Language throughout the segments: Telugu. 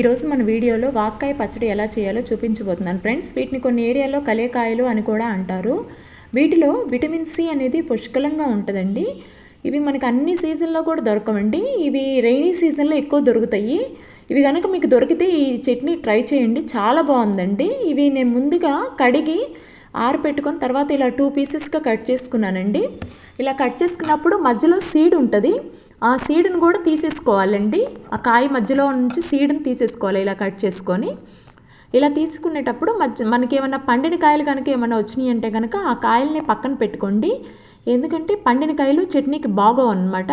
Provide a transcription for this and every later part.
ఈరోజు మన వీడియోలో వాక్కాయ పచ్చడి ఎలా చేయాలో చూపించబోతున్నాను. ఫ్రెండ్స్ వీటిని కొన్ని ఏరియాలో కలేకాయలు అని కూడా అంటారు. వీటిలో విటమిన్ సి అనేది పుష్కలంగా ఉంటుందండి. ఇవి మనకు అన్ని సీజన్లో కూడా దొరకవండి. ఇవి రైనీ సీజన్లో ఎక్కువ దొరుకుతాయి. ఇవి కనుక మీకు దొరికితే ఈ చట్నీ ట్రై చేయండి. చాలా బాగుందండి. ఇవి నేను ముందుగా కడిగి ఆరబెట్టుకొని తర్వాత ఇలా టూ పీసెస్గా కట్ చేసుకున్నానండి. ఇలా కట్ చేసుకున్నప్పుడు మధ్యలో సీడ్ ఉంటుంది. ఆ సీడ్ని కూడా తీసేసుకోవాలండి. ఆ కాయ మధ్యలో నుంచి సీడ్ని తీసేసుకోవాలి ఇలా కట్ చేసుకొని. ఇలా తీసుకునేటప్పుడు మధ్య మనకి ఏమైనా పండిన కాయలు కనుక ఏమైనా వచ్చినాయి అంటే కనుక ఆ కాయల్ని పక్కన పెట్టుకోండి. ఎందుకంటే పండిన కాయలు చట్నీకి బాగో అనమాట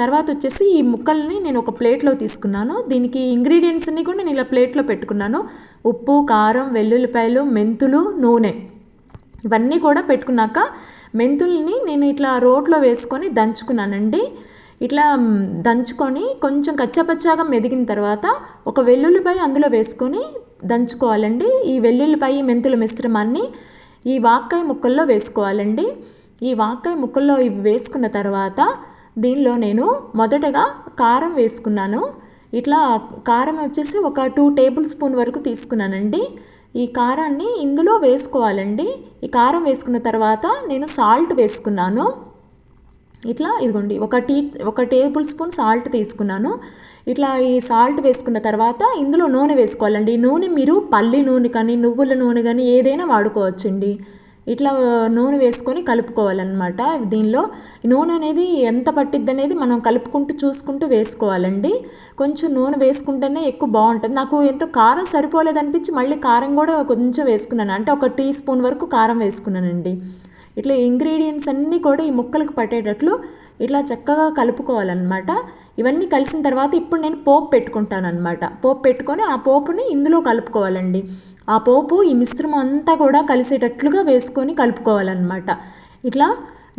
తర్వాత వచ్చేసి ఈ ముక్కల్ని నేను ఒక ప్లేట్లో తీసుకున్నాను. దీనికి ఇంగ్రీడియంట్స్ అన్ని కూడా నేను ఇలా ప్లేట్లో పెట్టుకున్నాను. ఉప్పు కారం వెల్లుల్లిపాయలు మెంతులు నూనె. ఇవన్నీ కూడా పెట్టుకున్నాక మెంతుల్ని నేను ఇట్లా రోట్లో వేసుకొని దంచుకున్నానండి. ఇట్లా దంచుకొని కొంచెం కచ్చపచ్చాగా మెదిగిన తర్వాత ఒక వెల్లుల్లిపాయ అందులో వేసుకొని దంచుకోవాలండి. ఈ వెల్లుల్లిపాయ మెంతుల మిశ్రమాన్ని ఈ వాక్కాయ ముక్కల్లో వేసుకోవాలండి. ఈ వాక్కాయ ముక్కల్లో ఇవి వేసుకున్న తర్వాత దీనిలో నేను మొదటగా కారం వేసుకున్నాను. ఇట్లా కారం వచ్చేసి ఒక టూ టేబుల్ స్పూన్ వరకు తీసుకున్నానండి. ఈ కారాన్ని ఇందులో వేసుకోవాలండి. ఈ కారం వేసుకున్న తర్వాత నేను సాల్ట్ వేసుకున్నాను. ఇట్లా ఇదిగోండి ఒక టీ ఒక టేబుల్ స్పూన్ సాల్ట్ తీసుకున్నాను. ఇట్లా ఈ సాల్ట్ వేసుకున్న తర్వాత ఇందులో నూనె వేసుకోవాలండి. నూనె మీరు పల్లి నూనె కానీ నువ్వుల నూనె కానీ ఏదైనా వాడుకోవచ్చండి. ఇట్లా నూనె వేసుకొని కలుపుకోవాలన్నమాట. దీనిలో నూనె అనేది ఎంత పట్టిద్ది అనేది మనం కలుపుకుంటూ చూసుకుంటూ వేసుకోవాలండి. కొంచెం నూనె వేసుకుంటేనే ఎక్కువ బాగుంటుంది. నాకు ఏంటో కారం సరిపోలేదు అనిపించి మళ్ళీ కారం కూడా కొంచెం వేసుకున్నాను. అంటే ఒక టీ స్పూన్ వరకు కారం వేసుకున్నానండి. ఇట్లా ఇంగ్రీడియంట్స్ అన్నీ కూడా ఈ ముక్కలకు పట్టేటట్లు ఇట్లా చక్కగా కలుపుకోవాలన్నమాట. ఇవన్నీ కలిసిన తర్వాత ఇప్పుడు నేను పోపు పెట్టుకుంటాను అనమాట పోపు పెట్టుకొని ఆ పోపుని ఇందులో కలుపుకోవాలండి. ఆ పోపు ఈ మిశ్రమం అంతా కూడా కలిసేటట్లుగా వేసుకొని కలుపుకోవాలన్నమాట. ఇట్లా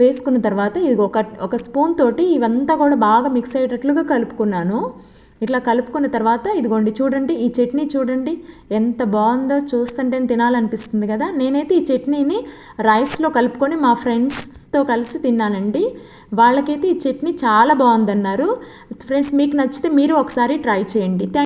వేసుకున్న తర్వాత ఇది ఒక ఒక స్పూన్ తోటి ఇవంతా కూడా బాగా మిక్స్ అయ్యేటట్లుగా కలుపుకున్నాను. ఇట్లా కలుపుకున్న తర్వాత ఇదిగోండి చూడండి ఈ చట్నీ చూడండి ఎంత బాగుందో చూస్తుంటే తినాలనిపిస్తుంది కదా. నేనైతే ఈ చట్నీని రైస్లో కలుపుకొని మా ఫ్రెండ్స్తో కలిసి తిన్నానండి. వాళ్ళకైతే ఈ చట్నీ చాలా బాగుందన్నారు. ఫ్రెండ్స్ మీకు నచ్చితే మీరు ఒకసారి ట్రై చేయండి. థ్యాంక్